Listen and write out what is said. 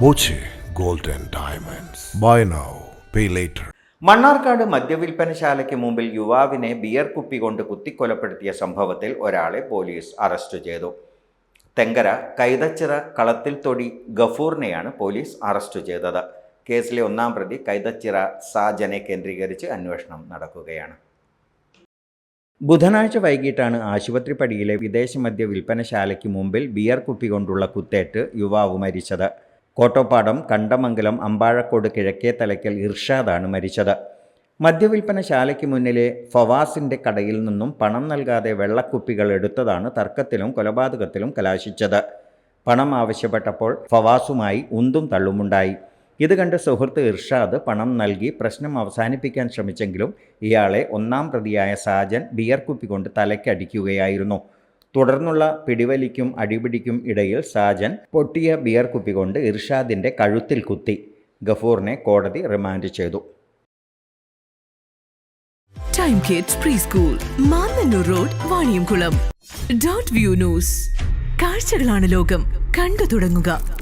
Boche gold Diamonds. Buy now, pay later. Mannarkkad മദ്യവിൽപ്പനശാലയ്ക്ക് മുമ്പിൽ യുവാവിനെ beer കുപ്പി കൊണ്ട് കുത്തിക്കൊലപ്പെടുത്തിയ സംഭവത്തിൽ ഒരാളെ പോലീസ് അറസ്റ്റ് ചെയ്തു തെങ്കര കൈതച്ചിറ കളത്തിൽ തൊടി ഗഫൂറിനെയാണ് പോലീസ് അറസ്റ്റ് ചെയ്തത് കേസിലെ ഒന്നാം പ്രതി കൈതച്ചിറ സാജനെ കേന്ദ്രീകരിച്ച് അന്വേഷണം നടക്കുകയാണ് ബുധനാഴ്ച വൈകിട്ടാണ് ആശുപത്രിപ്പടിയിലെ വിദേശ മദ്യ വിൽപ്പനശാലയ്ക്ക് മുമ്പിൽ ബിയർ കുപ്പി കൊണ്ടുള്ള കുത്തേറ്റ് യുവാവ് മരിച്ചത് കോട്ടോപ്പാടം കണ്ടമംഗലം അമ്പാഴക്കോട് കിഴക്കേ തലയ്ക്കൽ ഇർഷാദാണ് മരിച്ചത്. മദ്യവിൽപ്പനശാലയ്ക്ക് മുന്നിലെ ഫവാസിന്റെ കടയിൽ നിന്നും പണം നൽകാതെ വെള്ളക്കുപ്പികൾ എടുത്തതാണ് തർക്കത്തിലും കൊലപാതകത്തിലും കലാശിച്ചത്. പണം ആവശ്യപ്പെട്ടപ്പോൾ ഫവാസുമായി ഉന്തും തള്ളുമുണ്ടായി. ഇത് കണ്ട് സുഹൃത്ത് ഇർഷാദ് പണം നൽകി പ്രശ്നം അവസാനിപ്പിക്കാൻ ശ്രമിച്ചെങ്കിലും ഇയാളെ ഒന്നാം പ്രതിയായ സാജൻ ബിയർ കുപ്പി കൊണ്ട് തലയ്ക്കടിക്കുകയായിരുന്നു തുടർന്നുള്ള പിടിവലിക്കും അടിപിടിക്കും ഇടയിൽ സാജൻ പൊട്ടിയ ബിയർ കുപ്പി കൊണ്ട് ഇർഷാദിന്റെ കഴുത്തിൽ കുത്തി. ഗഫൂറിനെ കോടതി റിമാൻഡ് ചെയ്തു. Time kids preschool road dot view news കാഴ്ചകളാണ് ലോകം. കണ്ടു തുടങ്ങുക.